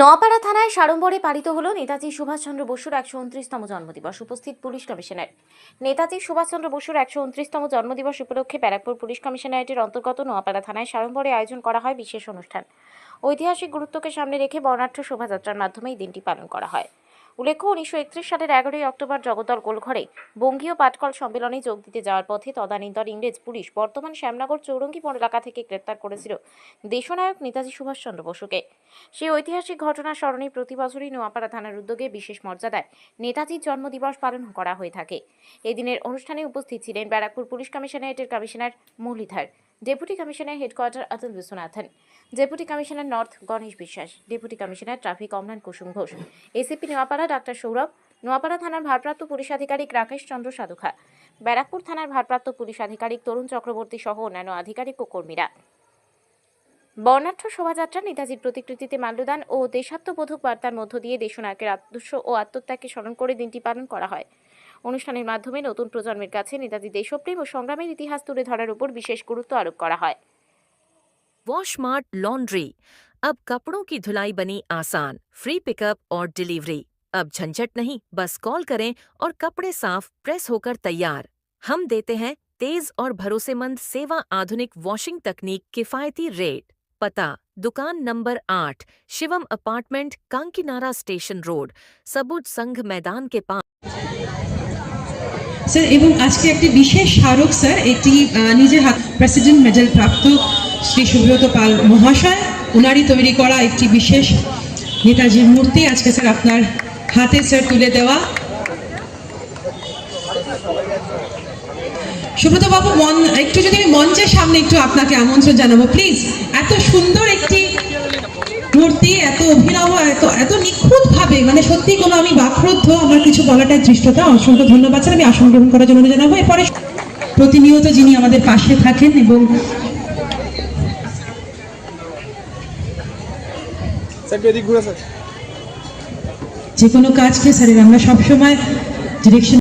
নোয়াপাড়া থানায় সাড়ম্বরে পালিত হল নেতাজি সুভাষচন্দ্র বসুর একশো উনত্রিশতম জন্মদিবস, উপস্থিত পুলিশ কমিশনার। নেতাজি সুভাষচন্দ্র বসুর একশো উনত্রিশতম জন্মদিবস উপলক্ষে ব্যারাকপুর পুলিশ কমিশনারেটের অন্তর্গত নোয়াপাড়া থানায় সাড়ম্বরে আয়োজন করা হয় বিশেষ অনুষ্ঠান। ঐতিহাসিক গুরুত্বকে সামনে রেখে বর্ণাঢ্য শোভাযাত্রার মাধ্যমে এই দিনটি পালন করা হয়। উল্লেখ্য, উনিশশো একত্রিশ সালের এগারোই অক্টোবর জগদ্দল গোলঘরে বঙ্গীয় পাটকল সম্মেলনে যোগ দিতে যাওয়ার পথে তদানীন্তন ইংরেজ পুলিশ বর্তমান শ্যামনগর চৌরঙ্গিপুর এলাকা থেকে গ্রেপ্তার করেছিল দেশনায়ক নেতাজি সুভাষচন্দ্র বসুকে। সেই ঐতিহাসিক ঘটনা স্মরণে প্রতি বছরই নোয়াপাড়া থানার উদ্যোগে বিশেষ মর্যাদায় নেতাজির জন্মদিবস পালন করা হয়ে থাকে। এদিনের অনুষ্ঠানে উপস্থিত ছিলেন Barrackpore police কমিশনারেটের commissioner Muralidhar. Deputy commissioner headquarter Atul Viswanathan, deputy commissioner north Ganesh Biswas, deputy commissioner traffic Amlan Kusum Ghosh ACP Noapara doctor Sourav, Noapara থানার ভারপ্রাপ্ত পুলিশ আধিকারিক রাকেশ চন্দ্র সাধুখা, ব্যারাকপুর থানার ভারপ্রাপ্ত পুলিশ আধিকারিক তরুণ চক্রবর্তী সহ অন্যান্য আধিকারিক ও কর্মীরা। বর্ণাঢ্য শোভাযাত্রা নেতাজির প্রতিকৃতিতে মাল্যদান ও দেশাত্মবোধক বার্তার মধ্য দিয়ে দেশনায়কের আদর্শ ও আত্মত্যাগকে স্মরণ করে দিনটি পালন করা হয়। অনুষ্ঠানের মাধ্যমে নতুন প্রজন্মের কাছে নেতাজি দেশপ্রেম ও সংগ্রামের ইতিহাস তুলে ধরার উপর বিশেষ গুরুত্ব আরোপ করা হয় वॉशमार्ट लॉन्ड्री अब कपड़ों की धुलाई बनी आसान फ्री पिकअप और डिलीवरी अब झंझट नहीं बस कॉल करें और कपड़े साफ प्रेस होकर तैयार हम देते हैं तेज और भरोसेमंद सेवा आधुनिक वॉशिंग तकनीक किफायती रेट पता दुकान नंबर आठ Shivam apartment Kankinara station road Sabuj Sangh मैदान के पास স্যার এবং আজকে একটি বিশেষ স্মারক স্যার একটি আহ, নিজের হাত প্রেসিডেন্ট মেডেল প্রাপ্ত শ্রী সুব্রত পাল মহাশয় ওনারই তৈরি করা একটি বিশেষ নেতাজির মূর্তি আজকে স্যার আপনার হাতে স্যার তুলে দেওয়া। সুব্রত বাবু মন একটু যদি মঞ্চের সামনে একটু আপনাকে আমন্ত্রণ জানাব প্লিজ। এত সুন্দর একটি মূর্তি এত অভিনব এত এত নিখুঁত ভাবে মানে সত্যি কোনো আমি বাকরুদ্ধ আমার কিছু বলাটাই দৃষ্টতা অসংখ্য ধন্যবাদ স্যার আমি আসন গ্রহণ করার জন্য জানাব। এরপরে প্রতিনিয়ত যিনি আমাদের পাশে থাকেন এবং যে কোনো কাজকে স্যারের আমরা সবসময় ডিরেকশন